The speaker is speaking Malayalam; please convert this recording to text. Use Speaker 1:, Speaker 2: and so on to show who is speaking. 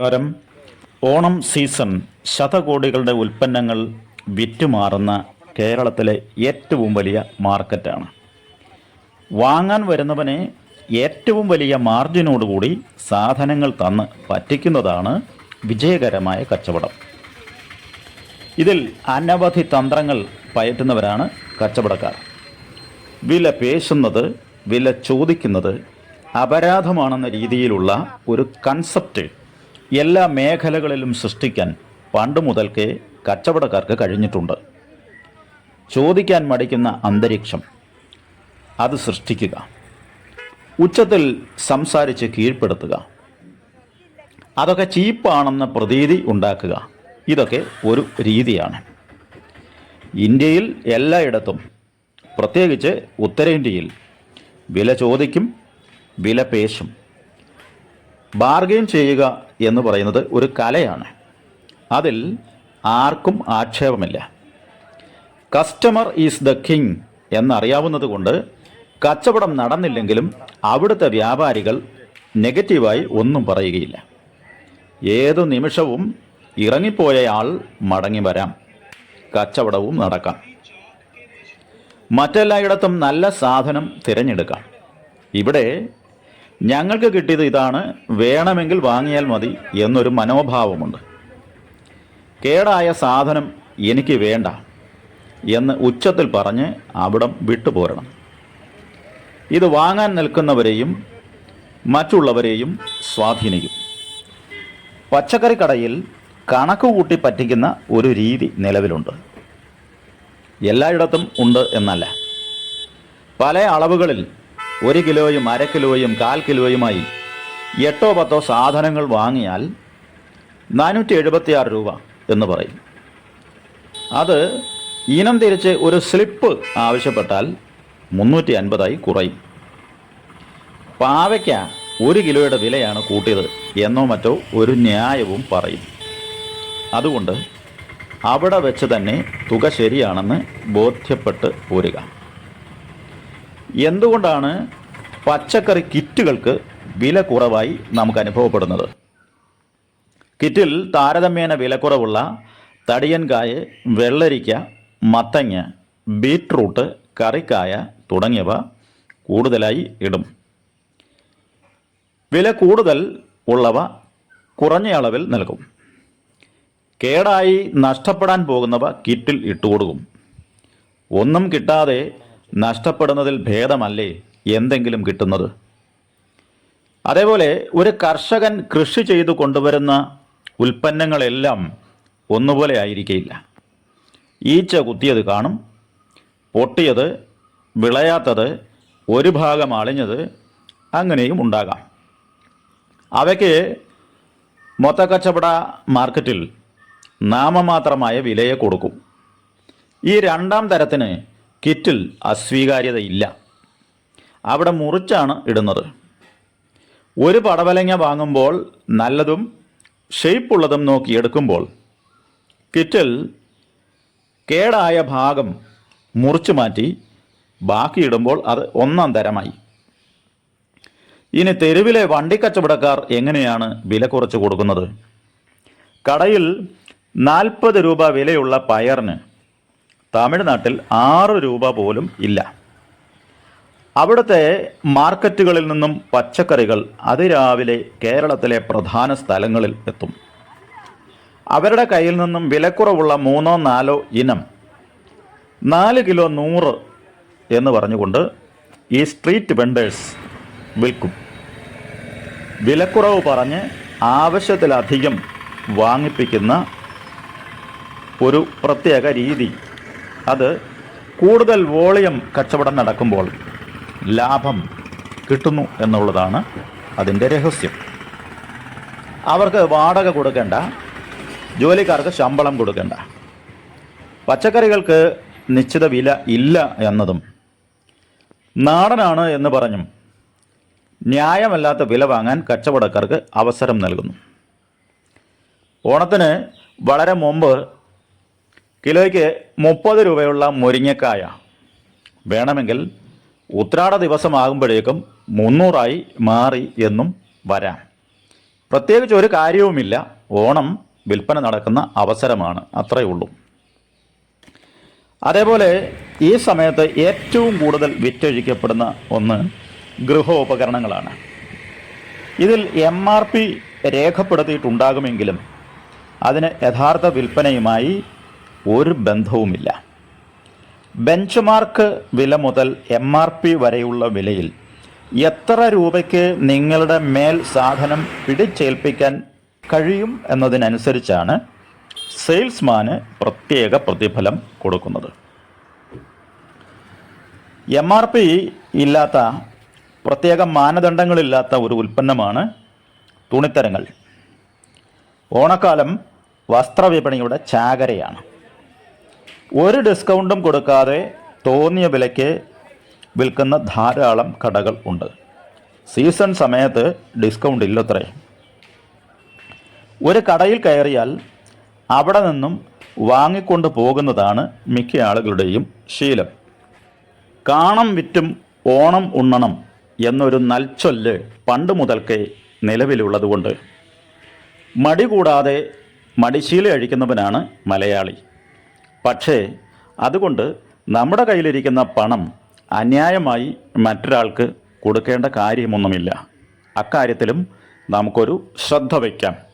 Speaker 1: നമസ്കാരം. ഓണം സീസൺ ശതകോടികളുടെ ഉൽപ്പന്നങ്ങൾ വിറ്റുമാറുന്ന കേരളത്തിലെ ഏറ്റവും വലിയ മാർക്കറ്റാണ്. വാങ്ങാൻ വരുന്നവനെ ഏറ്റവും വലിയ മാർജിനോടുകൂടി സാധനങ്ങൾ തന്ന് പറ്റിക്കുന്നതാണ് വിജയകരമായ കച്ചവടം. ഇതിൽ അനവധി തന്ത്രങ്ങൾ പയറ്റുന്നവരാണ് കച്ചവടക്കാർ. വില പേശുന്നത് വില ചോദിക്കുന്നത് അപരാധമാണെന്ന രീതിയിലുള്ള ഒരു കൺസെപ്റ്റ് എല്ലാ മേഖലകളിലും സൃഷ്ടിക്കാൻ പണ്ട് മുതൽക്കേ കച്ചവടക്കാർക്ക് കഴിഞ്ഞിട്ടുണ്ട്. ചോദിക്കാൻ മടിക്കുന്ന അന്തരീക്ഷം. അത് സൃഷ്ടിക്കുക. ഉച്ചത്തിൽ സംസാരിച്ച് കീഴ്പ്പെടുത്തുക. അതൊക്കെ ചീപ്പാണെന്ന പ്രതീതി ഉണ്ടാക്കുക. ഇതൊക്കെ ഒരു രീതിയാണ്. ഇന്ത്യയിൽ എല്ലായിടത്തും പ്രത്യേകിച്ച് ഉത്തരേന്ത്യയിൽ വില ചോദിക്കും വില പേശും. ബാർഗെയിൻ ചെയ്യുക എന്ന് പറയുന്നത് ഒരു കലയാണ്. അതിൽ ആർക്കും ആക്ഷേപമില്ല. കസ്റ്റമർ ഈസ് ദ കിങ് എന്നറിയാവുന്നത് കൊണ്ട് കച്ചവടം നടന്നില്ലെങ്കിലും അവിടുത്തെ വ്യാപാരികൾ നെഗറ്റീവായി ഒന്നും പറയുകയില്ല. ഏതു നിമിഷവും ഇറങ്ങിപ്പോയയാൾ മടങ്ങി വരാം. കച്ചവടവും നടക്കാം. മറ്റെല്ലായിടത്തും നല്ല സാധനം തിരഞ്ഞെടുക്കാം. ഇവിടെ ഞങ്ങൾക്ക് കിട്ടിയത് ഇതാണ്. വേണമെങ്കിൽ വാങ്ങിയാൽ മതി എന്നൊരു മനോഭാവമുണ്ട്. കേടായ സാധനം എനിക്ക് വേണ്ട എന്ന് ഉച്ചത്തിൽ പറഞ്ഞ് അവിടം വിട്ടുപോരണം. ഇത് വാങ്ങാൻ നിൽക്കുന്നവരെയും മറ്റുള്ളവരെയും സ്വാധീനിക്കും. പച്ചക്കറി കടയിൽ കണക്ക് കൂട്ടി പറ്റിക്കുന്ന ഒരു രീതി നിലവിലുണ്ട്. എല്ലായിടത്തും ഉണ്ട് എന്നല്ല. പല അളവുകളിൽ ഒരു കിലോയും അര കിലോയും കാൽ കിലോയുമായി എട്ടോ പത്തോ സാധനങ്ങൾ വാങ്ങിയാൽ നാനൂറ്റി എഴുപത്തിയാറ് രൂപ എന്ന് പറയും. അത് ഇനം തിരിച്ച് ഒരു സ്ലിപ്പ് ആവശ്യപ്പെട്ടാൽ മുന്നൂറ്റി അൻപതായി കുറയും. പാവയ്ക്ക ഒരു കിലോയുടെ വിലയാണ് കൂട്ടിയത് എന്നോ മറ്റോ ഒരു ന്യായവും പറയും. അതുകൊണ്ട് അവിടെ വെച്ച് തന്നെ തുക ശരിയാണെന്ന് ബോധ്യപ്പെട്ട് പോരുക. എന്തുകൊണ്ടാണ് പച്ചക്കറി കിറ്റുകൾക്ക് വില കുറവായി നമുക്ക് അനുഭവപ്പെടുന്നത്? കിറ്റിൽ താരതമ്യേന വിലക്കുറവുള്ള തടിയൻകായ് വെള്ളരിക്ക മത്തങ്ങ ബീട്രൂട്ട് കറിക്കായ തുടങ്ങിയവ കൂടുതലായി ഇടും. വില കൂടുതൽ ഉള്ളവ കുറഞ്ഞ അളവിൽ നൽകും. കേടായി നഷ്ടപ്പെടാൻ പോകുന്നവ കിറ്റിൽ ഇട്ടുകൊടുക്കും. ഒന്നും കിട്ടാതെ നഷ്ടപ്പെടുന്നതിൽ ഭേദമല്ലേ എന്തെങ്കിലും കിട്ടുന്നത്? അതേപോലെ ഒരു കർഷകൻ കൃഷി ചെയ്തു കൊണ്ടുവരുന്ന ഉൽപ്പന്നങ്ങളെല്ലാം ഒന്നുപോലെ ആയിരിക്കില്ല ഈച്ച കുത്തിയത് കാണും പൊട്ടിയത് വിളയാത്തത് ഒരു ഭാഗം അളിഞ്ഞത് അങ്ങനെയും ഉണ്ടാകാം. അവയ്ക്ക് മൊത്തക്കച്ചവട മാർക്കറ്റിൽ നാമമാത്രമായ വിലയെ കൊടുക്കും. ഈ രണ്ടാം തരത്തിന് കിറ്റിൽ അസ്വീകാര്യതയില്ല. അവിടെ മുറിച്ചാണ് ഇടുന്നത്. ഒരു പടവലങ്ങ വാങ്ങുമ്പോൾ നല്ലതും ഷെയ്പ്പുള്ളതും നോക്കി എടുക്കുമ്പോൾ കിറ്റിൽ കേടായ ഭാഗം മുറിച്ചു മാറ്റി ബാക്കിയിടുമ്പോൾ അത് ഒന്നാം തരമായി. ഇനി തെരുവിലെ വണ്ടിക്കച്ചവടക്കാർ എങ്ങനെയാണ് വില കുറച്ച് കൊടുക്കുന്നത്? കടയിൽ നാൽപ്പത് രൂപ വിലയുള്ള പയറിന് തമിഴ്നാട്ടിൽ ആറ് രൂപ പോലും ഇല്ല. അവിടുത്തെ മാർക്കറ്റുകളിൽ നിന്നും പച്ചക്കറികൾ അതിരാവിലെ കേരളത്തിലെ പ്രധാന സ്ഥലങ്ങളിൽ എത്തും. അവരുടെ കയ്യിൽ നിന്നും വിലക്കുറവുള്ള മൂന്നോ നാലോ ഇനം നാല് കിലോ നൂറ് എന്ന് പറഞ്ഞുകൊണ്ട് ഈ സ്ട്രീറ്റ് വെണ്ടേഴ്സ് വിൽക്കും. വിലക്കുറവ് പറഞ്ഞ് ആവശ്യത്തിലധികം വാങ്ങിപ്പിക്കുന്ന ഒരു പ്രത്യേക രീതി അത് കൂടുതൽ വോളിയം കച്ചവടം നടക്കുമ്പോൾ ലാഭം കിട്ടുന്നു എന്നുള്ളതാണ് അതിന്റെ രഹസ്യം. അവർക്ക് വാടക കൊടുക്കേണ്ട ജോലിക്കാർക്ക് ശമ്പളം കൊടുക്കേണ്ട. പച്ചക്കറികൾക്ക് നിശ്ചിത വില ഇല്ല എന്നതും നാടനാണ് എന്ന് പറഞ്ഞും ന്യായമല്ലാത്ത വില വാങ്ങാൻ കച്ചവടക്കാർക്ക് അവസരം നൽകുന്നു. ഓണത്തിന് വളരെ മുമ്പ് കിലോയ്ക്ക് മുപ്പത് രൂപയുള്ള മുരിങ്ങക്കായ വേണമെങ്കിൽ ഉത്രാട ദിവസമാകുമ്പോഴേക്കും മുന്നൂറായി മാറി എന്നും വരാം. പ്രത്യേകിച്ച് ഒരു കാര്യവുമില്ല. ഓണം വിൽപ്പന നടക്കുന്ന അവസരമാണ്. അത്രയേ ഉള്ളൂ. അതേപോലെ ഈ സമയത്ത് ഏറ്റവും കൂടുതൽ വിറ്റൊഴിക്കപ്പെടുന്ന ഒന്ന് ഗൃഹോപകരണങ്ങളാണ്. ഇതിൽ എം ആർ പി രേഖപ്പെടുത്തിയിട്ടുണ്ടാകുമെങ്കിലും അതിന് യഥാർത്ഥ വിൽപ്പനയുമായി ഒരു ബന്ധവുമില്ല. ബെഞ്ച്മാർക്ക് വില മുതൽ എം ആർ പി വരെയുള്ള വിലയിൽ എത്ര രൂപയ്ക്ക് നിങ്ങളുടെ മേൽ സാധനം പിടിച്ചേൽപ്പിക്കാൻ കഴിയും എന്നതിനനുസരിച്ചാണ് സെയിൽസ്മാന് പ്രത്യേക പ്രതിഫലം കൊടുക്കുന്നത്. എം ആർ പി ഇല്ലാത്ത പ്രത്യേക മാനദണ്ഡങ്ങളില്ലാത്ത ഒരു ഉൽപ്പന്നമാണ് തുണിത്തരങ്ങൾ. ഓണക്കാലം വസ്ത്രവിപണിയുടെ ചാകരയാണ്. ഒരു ഡിസ്കൗണ്ടും കൊടുക്കാതെ തോന്നിയ വിലയ്ക്ക് വിൽക്കുന്ന ധാരാളം കടകൾ ഉണ്ട്. സീസൺ സമയത്ത് ഡിസ്കൗണ്ട് ഇല്ലത്രേ. ഒരു കടയിൽ കയറിയാൽ അവിടെ നിന്നും വാങ്ങിക്കൊണ്ട് പോകുന്നതാണ് മിക്ക ആളുകളുടെയും ശീലം. കാണം വിറ്റും ഓണം ഉണ്ണണം എന്നൊരു നൽച്ചൊല്ല് പണ്ട് മുതൽക്കേ നിലവിലുള്ളതുകൊണ്ട്. മടി കൂടാതെ മടിശീല അഴിക്കുന്നവനാണ് മലയാളി. പക്ഷേ അതുകൊണ്ട് നമ്മുടെ കയ്യിലിരിക്കുന്ന പണം അന്യായമായി മറ്റൊരാൾക്ക് കൊടുക്കേണ്ട കാര്യമൊന്നുമില്ല. അക്കാര്യത്തിലും നമുക്കൊരു ശ്രദ്ധ വയ്ക്കാം.